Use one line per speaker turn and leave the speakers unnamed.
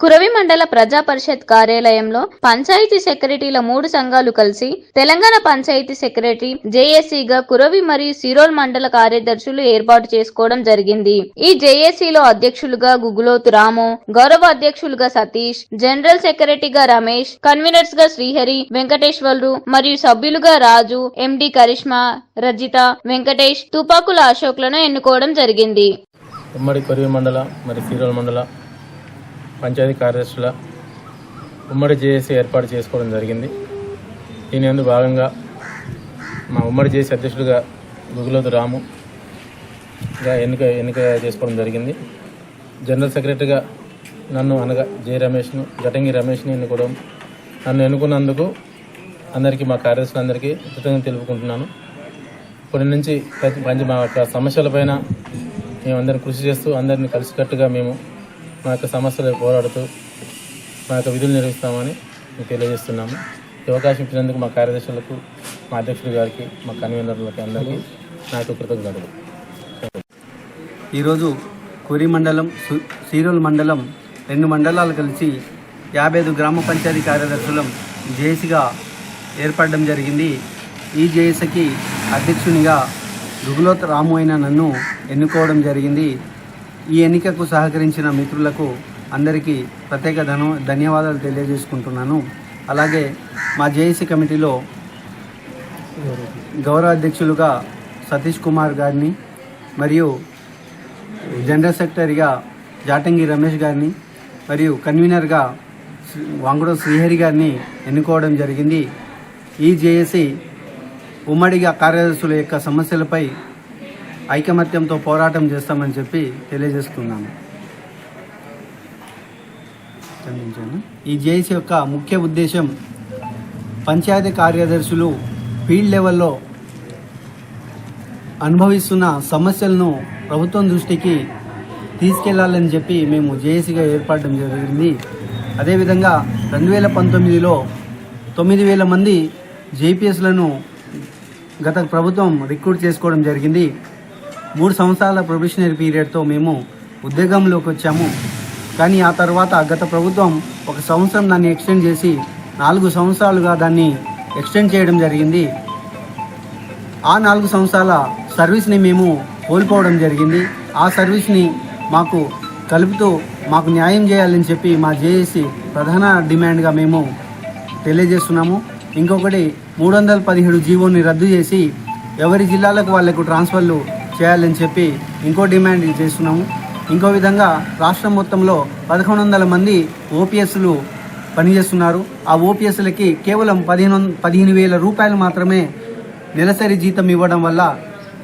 కురవి మండల ప్రజా పరిషత్ కార్యాలయంలో పంచాయతీ సెక్రటరీల మూడు సంఘాలు కలిసి తెలంగాణ పంచాయతీ సెక్రటరీ జేఏసీగా కురవి మరియు సిరోల్ మండల కార్యదర్శులు ఏర్పాటు చేసుకోవడం జరిగింది. ఈ జేఏసీలో అధ్యక్షులుగా గుగులోతు రాము గౌరవ అధ్యక్షులుగా సతీష్ జనరల్ సెక్రటరీగా రమేష్ కన్వీనర్స్గా శ్రీహరి వెంకటేశ్వర్లు మరియు సభ్యులుగా రాజు ఎండి కరిష్మా రజిత వెంకటేష్ తుపాకుల అశోక్లను ఎన్నుకోవడం జరిగింది.
ఉమ్మడి కొరివి మండల మరి సీరోల మండల పంచాయతీ కార్యదర్శుల ఉమ్మడి జేఏసీ ఏర్పాటు చేసుకోవడం జరిగింది. దీని అందు భాగంగా మా ఉమ్మడి జేఏసీ అధ్యక్షుడిగా గుగులోతు రాముగా ఎన్నిక ఎన్నిక చేసుకోవడం జరిగింది. జనరల్ సెక్రటరీగా నన్ను అనగా జె రమేష్ను జటంగి రమేష్ని ఎన్నుకోవడం. నన్ను ఎన్నుకున్నందుకు అందరికీ మా కార్యదర్శులందరికీ కృతజ్ఞత తెలుపుకుంటున్నాను. ఇప్పటి నుంచి ప్రతి మా యొక్క సమస్యలపైన మేమందరం కృషి చేస్తూ అందరినీ కలిసికట్టుగా మేము మా యొక్క సమస్యలు పోరాడుతూ మా యొక్క విధులు నిర్వహిస్తామని మీకు తెలియజేస్తున్నాము. ఈ అవకాశం ఇచ్చినందుకు మా కార్యదర్శులకు మా అధ్యక్షుడు గారికి మా కన్వీనర్లకి అందరికీ నా యొక్క కృతజ్ఞతలు.
ఈరోజు కురి మండలం సు- సీరోల్ మండలం రెండు మండలాలు కలిసి యాభై ఐదు గ్రామ పంచాయతీ కార్యదర్శులం జేఏసీగా ఏర్పడడం జరిగింది. ఈ జేఏసీకి అధ్యక్షునిగా రుగులోత్ రాము అయిన నన్ను ఎన్నుకోవడం జరిగింది. ఈ ఎన్నికకు సహకరించిన మిత్రులకు అందరికీ ప్రత్యేక ధన ధన్యవాదాలు తెలియజేసుకుంటున్నాను. అలాగే మా జేఏసీ కమిటీలో గౌరవ అధ్యక్షులుగా సతీష్ కుమార్ గారిని మరియు జనరల్ సెక్రటరీగా జాటంగి రమేష్ గారిని మరియు కన్వీనర్గా శ్రీ- శ్రీహరి గారిని ఎన్నుకోవడం జరిగింది. ఈ జేఏసీ ఉమ్మడిగా కార్యదర్శుల యొక్క సమస్యలపై ఐకమత్యంతో పోరాటం చేస్తామని చెప్పి తెలియజేస్తున్నాను ఈ జేఏసీ యొక్క ముఖ్య ఉద్దేశం పంచాయతీ కార్యదర్శులు ఫీల్డ్ లెవెల్లో అనుభవిస్తున్న సమస్యలను ప్రభుత్వం దృష్టికి తీసుకెళ్ళాలని చెప్పి మేము జేఏసీగా ఏర్పడడం జరిగింది. అదేవిధంగా రెండు వేల పంతొమ్మిదిలో తొమ్మిది వేల మంది జేపీఎస్లను గత ప్రభుత్వం రిక్రూట్ చేసుకోవడం జరిగింది. మూడు సంవత్సరాల ప్రొబిషనరీ పీరియడ్తో మేము ఉద్యోగంలోకి వచ్చాము. కానీ ఆ తర్వాత గత ప్రభుత్వం ఒక సంవత్సరం దాన్ని ఎక్స్టెండ్ చేసి నాలుగు సంవత్సరాలుగా దాన్ని ఎక్స్టెండ్ చేయడం జరిగింది. ఆ నాలుగు సంవత్సరాల సర్వీస్ని మేము కోల్పోవడం జరిగింది. ఆ సర్వీస్ని మాకు కలుపుతూ మాకు న్యాయం చేయాలని చెప్పి మా జేఏసీ ప్రధాన డిమాండ్గా మేము తెలియజేస్తున్నాము. ఇంకొకటి మూడు వందల పదిహేడు జీవోని రద్దు చేసి ఎవరి జిల్లాలకు వాళ్ళకు ట్రాన్స్ఫర్లు చేయాలని చెప్పి ఇంకో డిమాండ్ చేస్తున్నాము. ఇంకో విధంగా రాష్ట్రం మొత్తంలో పదకొండు వందల మంది ఓపీఎస్లు పనిచేస్తున్నారు. ఆ ఓపీఎస్లకి కేవలం పదిహేను పదిహేను వేల రూపాయలు మాత్రమే నెలసరి జీతం ఇవ్వడం వల్ల